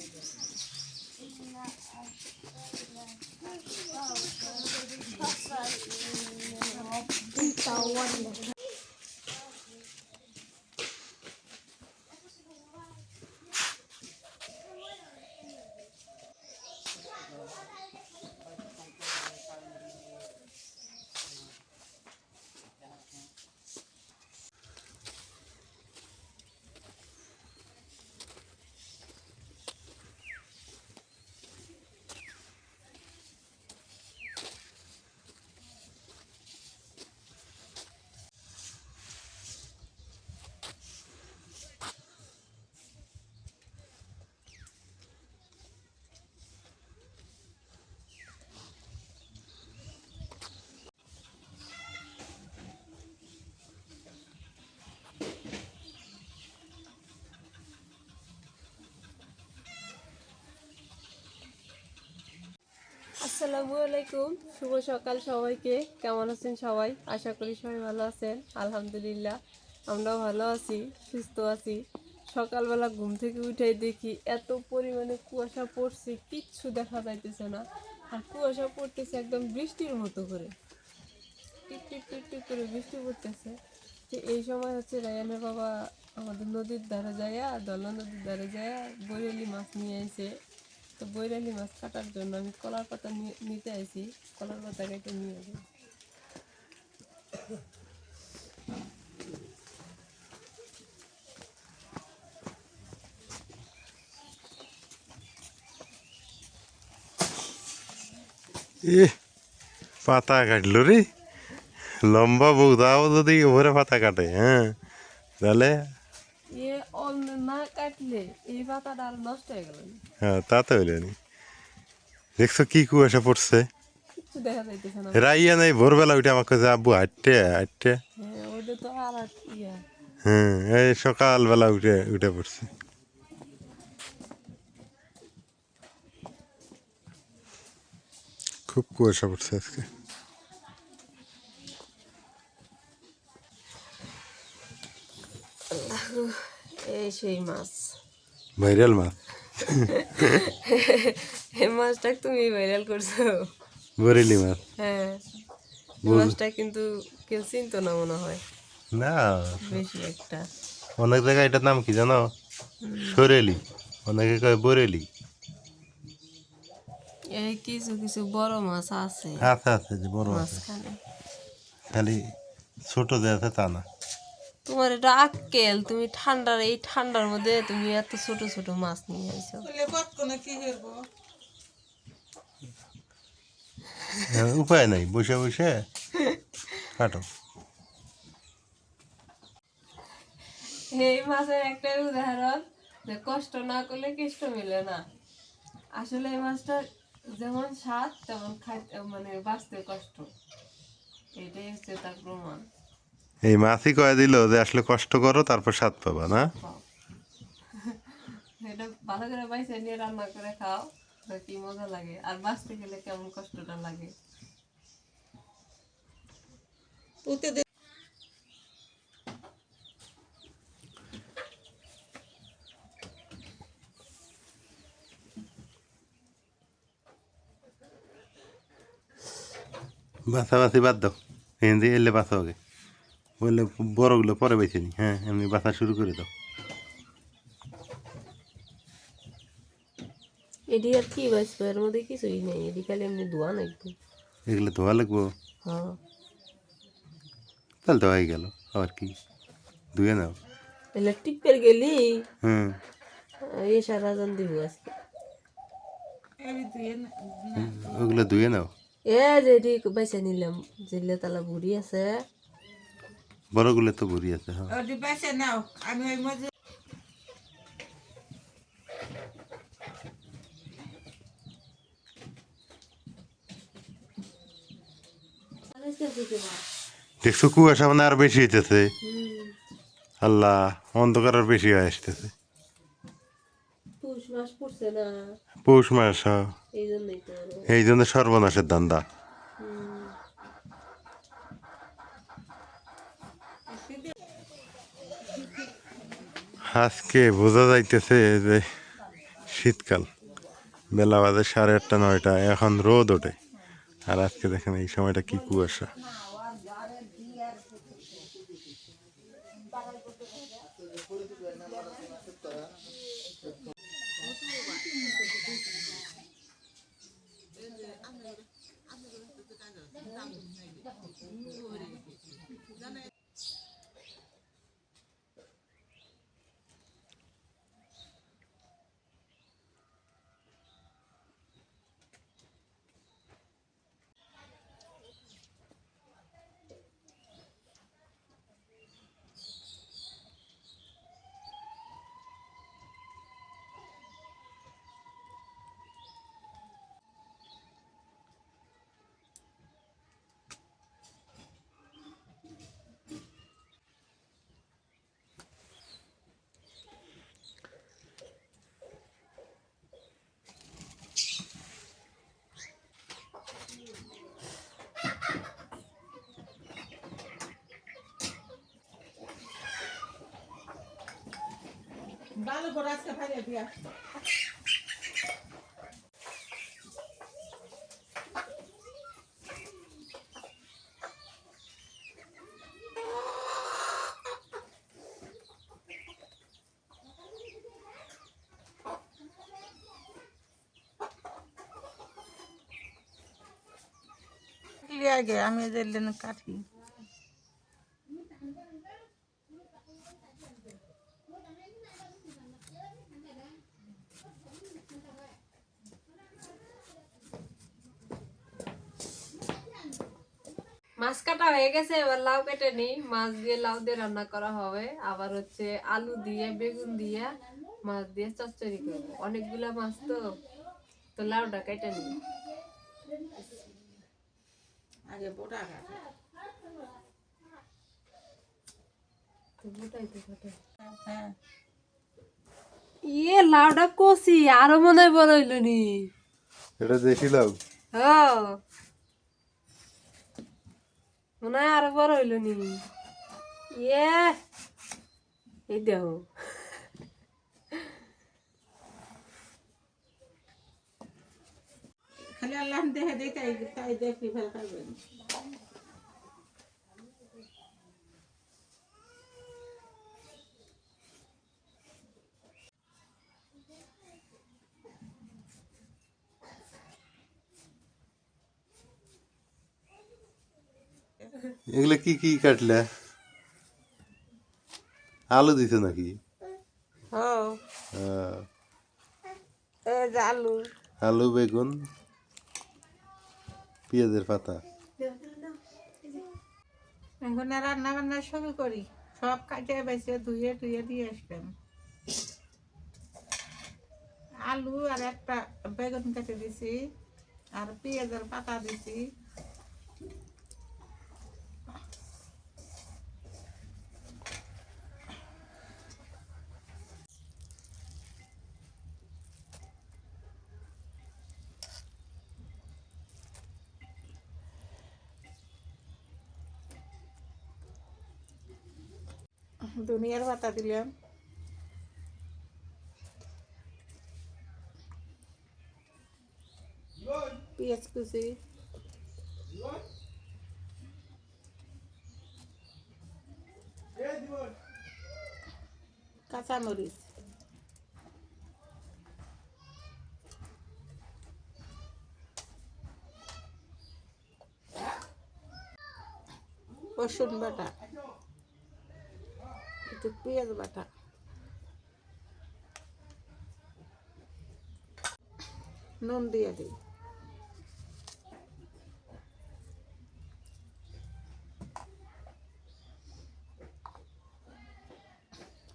Thank you. আসসালামু আলাইকুম। শুভ সকাল সবাইকে। কেমন আছেন সবাই? আশা করি সবাই ভালো আছেন। আলহামদুলিল্লাহ, আমরাও ভালো আছি, সুস্থ আছি। সকালবেলা ঘুম থেকে উঠে দেখি এত পরিমাণে কুয়াশা পড়ছে, কিচ্ছু দেখা যাইতেছে না। আর কুয়াশা পড়তেছে একদম বৃষ্টির মতো করে। টিপ টিপ করে বৃষ্টি পড়তেছে। তো এই সময় হচ্ছে রায়ানের বাবা আমাদের নদীর ধারে যায় দলা নদীর ধারে যায় বৈরালি মাছ নিয়ে এসে তো বৈরালি মাছ কাটার জন্য আমি কলার পাতা নিতে আইছি। কলার পাতা কেটে নিয়ে যাব এ পাতা কাটলো রে। লম্বা বৌদাও যদি ওপরে পাতা কাটে হ্যাঁ। তাহলে এ অন্য না কাটলে এই পাতাটা আর নষ্ট হয়ে গেল হ্যাঁ তা তো হইল দেখছ কি কুয়াশা পড়ছে কিচ্ছু দেখা যাইতেছে না রাইয়া নাই ভোরবেলা উঠে আমাকে যে আব্বু হাঁটতে হাঁটতে হ্যাঁ ওটা তো আর ইয়া হ্যাঁ এই সকালবেলা উঠে উঠে পড়ছে খুব কুয়াশা পড়ছে আজকে এই সেই মাছ ভাইরাল মাছ এই মাছটা তুমি ভাইরাল করছ বরেলি মাছ হ্যাঁ মাছটা কিন্তু কেউ চিনতো না মনে হয় না বেশি একটা অনেক জায়গায় এটার নাম কি জানো সরেলি অনেকে কয় বরেলি এই কিছু কিছু বড় মাছ আছে আছে আছে যে বড় মাঝখানে খালি ছোট যে আছে তা না তোমার এটা আক্কেল তুমি ঠান্ডার এই ঠান্ডার মধ্যে তুমি এত ছোট ছোট মাছ নিয়ে আইছো। হ্যাঁ, উপায় নাই বসে বসে কাটো। এই মাছের একটাই উদাহরণ যে কষ্ট না করলে কেষ্ট মিলে না। আসলে এই মাছটা যেমন স্বাদ তেমন খাইতে মানে বাঁচতে কষ্ট। এটাই হচ্ছে তার প্রমাণ। এই মাছই কয়ে দিল যে আসলে কষ্ট করো তারপর স্বাদ পাবা না। এটা ভালো করে বাইসে নিয়ে রান্না করে খাও কি মজা লাগে। আর বাঁচতে গেলে কেমন কষ্টটা লাগে? বাছাবাছি বাদ দাও। হিন্দি এলে বাঁচা আগে। বললে বড়গুলো পরে বেছে নি। হ্যাঁ এমনি বাছা শুরু করে দাও। এটি আর কি বাঁচবো? এর মধ্যে কিছুই নেই। এটি খালি এমনি ধোয়া নাকবে এগুলো ধোয়া লাগবো? হ্যাঁ। তাহলে হয়ে গেল। আবার কি? ধুয়ে নাও। তাহলে টিপের গেলি? হুম। এই সারা জন দিব আজকে। ওগুলো ধুয়ে নাও। এ যে এটি বেছে নিলাম। জিল্লে তালা বুড়ি আছে। বড়গুলো তো ভরি আছে হ্যাঁ। নাও আমি ওই মধ্যে দেখছ কুয়াশা মানে আর বেশি হইতেছে। আল্লাহ অন্ধকার আর বেশি হয়ে আসতেছে। পুষ মাস পড়ছে না। পৌষ মাস হ্যাঁ। এই এই জন্য সর্বনাশের দান্দা আজকে বোঝা যাইতেছে যে শীতকাল। বেলা বাজে সাড়ে আটটা, নয়টা, এখন রোদ ওঠে। আর আজকে দেখেন এই সময়টা কি কুয়াশা। ভালো করে আজকে ফাইলে দিয়া আমি যে কাটি মাছ কাটা হয়ে গেছে এবার লাউ কেটে নি মাছ দিয়ে লাউ দিয়ে রান্না করা হবে। আবার হচ্ছে আলু দিয়ে বেগুন দিয়ে মাছ দিয়ে চচ্চড়ি করব। অনেকগুলা মাছ তো তো লাউটা কেটে নি আগে বোটা কাটি। হ্যাঁ। ইয়ে লাউটা কষি আরও মনে হয় বড় হইল নি। এটা দেশি লাউ? হ্যাঁ। মনে হয় আরও বড় হইল নি ইয়ে এই দেখো খালি আল্লাহ দেখে দেখে তাই তাই দেখি ফেল খাবেন এগুলো কি কি কাটলে? আলু দিছে নাকি? হ্যাঁ। আহ, এই যে আলু। আলু বেগুন পেঁয়াজের পাতা। এখন রান্না বান্না শুরু করি। সব কাটে বেছে ধুয়ে ধুয়ে দিয়ে আসলাম। আলু আর একটা বেগুন কেটে দিছি আর পেঁয়াজের পাতা দিছি। দুনিয়ার পাতা দিলাম। পেঁয়াজ কুচি। কাঁচামরিচ। রসুন বাটা। একটু পেঁয়াজ বাটা। নুন দিয়ে দিই।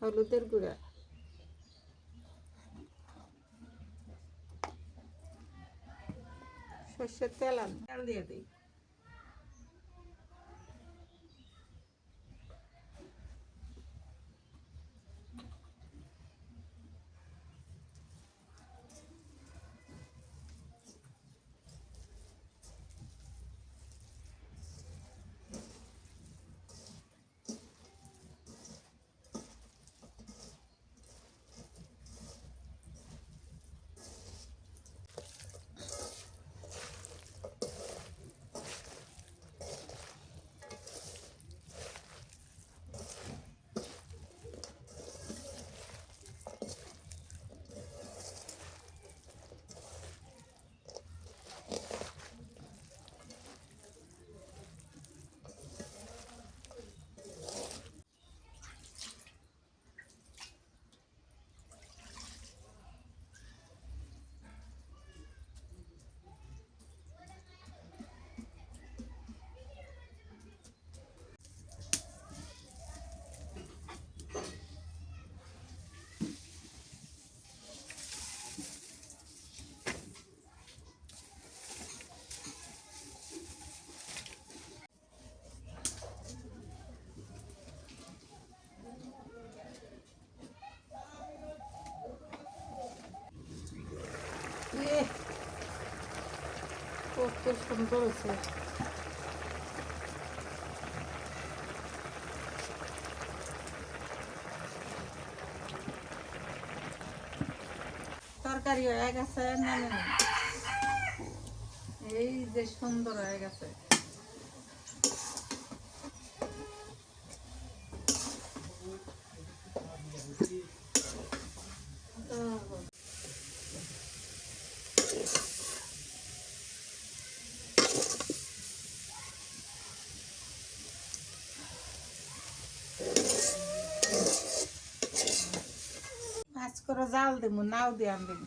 হলুদের গুঁড়া। সর্ষের তেল আন দিয়ে দিই। সুন্দর তরকারি হয়ে গেছে না এই যে সুন্দর হয়ে গেছে মাছ করে জাল দেবো নাও দিয়ে আনবেন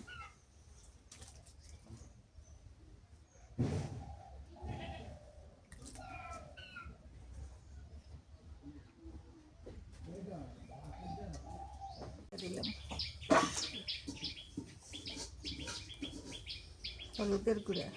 হলুদের গুঁড়া।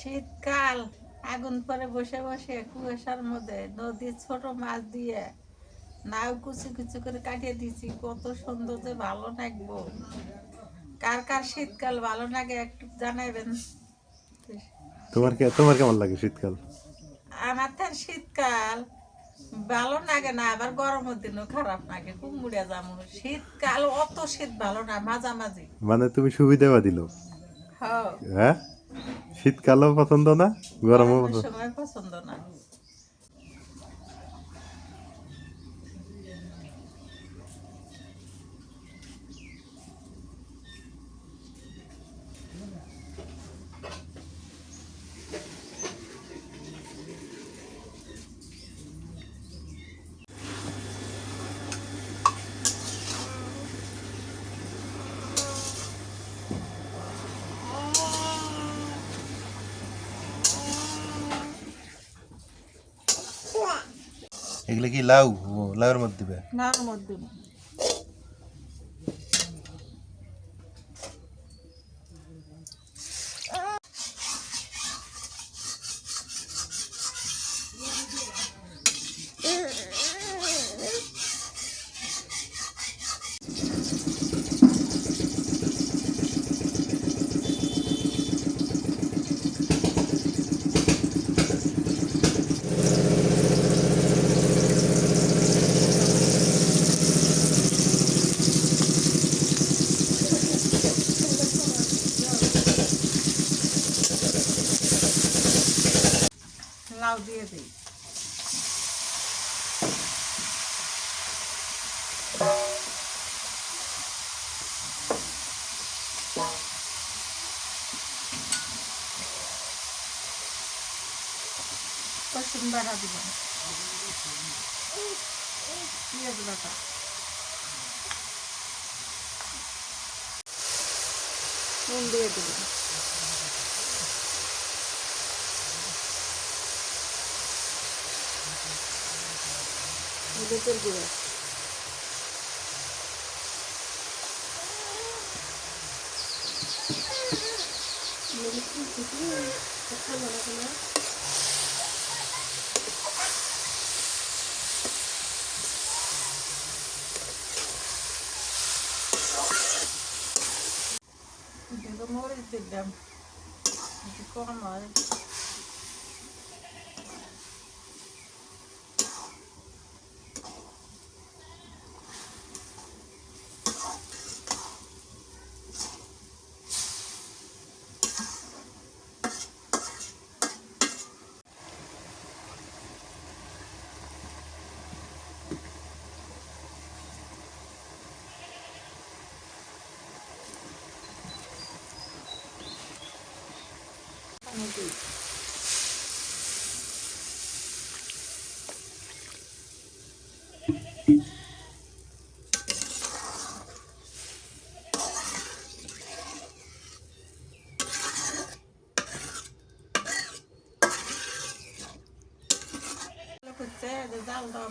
শীতকাল আগুন পরে বসে বসে কুয়াশার মধ্যে নদীর ছোট মাছ দিয়ে নাও কুচি কুচি করে কাটিয়ে দিছি কত সুন্দর যে ভালো লাগবো। কার কার শীতকাল ভালো লাগে একটু জানাবেন তোমার কে তোমার কেমন লাগে শীতকাল? আমার তো শীতকাল ভালো লাগে না আবার গরমের দিনও খারাপ লাগে কুমড়িয়া যাব শীতকাল অত শীত ভালো না মাঝামাঝি। মানে তুমি সুবিধা দিল হ্যাঁ। হ্যাঁ? শীতকালও পছন্দ না গরমও পছন্দ না। এগুলো কি লাউ? লাউয়ের মধ্যে দিবে? লাউয়ের মধ্যে লাউ দিয়ে দিই রসুন বাটা দিলাম পেঁয়াজ বাটা নুন দিয়ে দিলাম হলুদের গুঁড়ো কিন্তু মরিচ দিলাম একটু কম হয়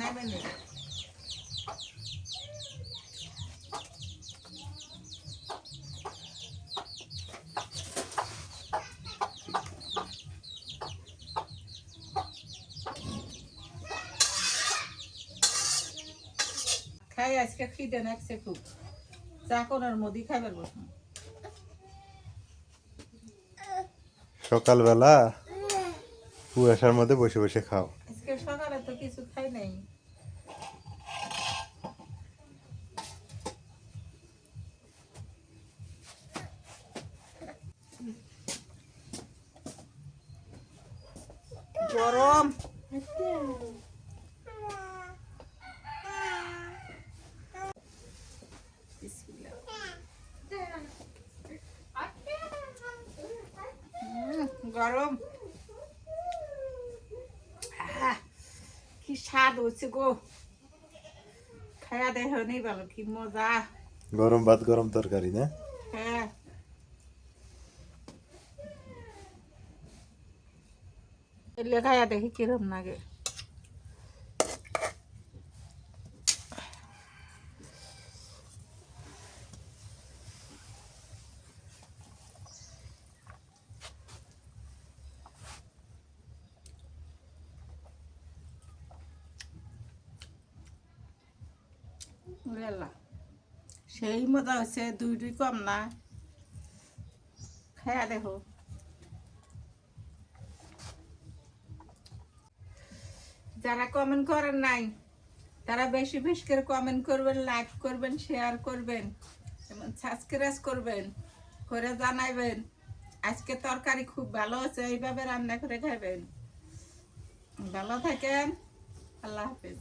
নামে নেই খাই, আজকে খিদে নাকছে খুব। চা কোনার মুদি খাবার বসুন সকালবেলা কুয়াশার মধ্যে বসে বসে খাও আজকে সকালে তো কিছু খাই নাই গরম। গরম। কি স্বাদ হচ্ছে গো। খায়া দেহ নেই ভালো, কি মজা। গরম ভাত, গরম তরকারি, না হ্যাঁ এলে খায়া দেখি কিরম লাগে। সেই মজা হচ্ছে দুই দুই কম না। খায়া দেখো। যারা কমেন্ট করেন নাই, তারা বেশি বেশি করে কমেন্ট করবেন লাইক করবেন শেয়ার করবেন, এবং সাবস্ক্রাইব করবেন, করে জানাইবেন। আজকে তরকারি খুব ভালো আছে এইভাবে রান্না করে খাবেন ভালো থাকেন, আল্লাহ হাফেজ।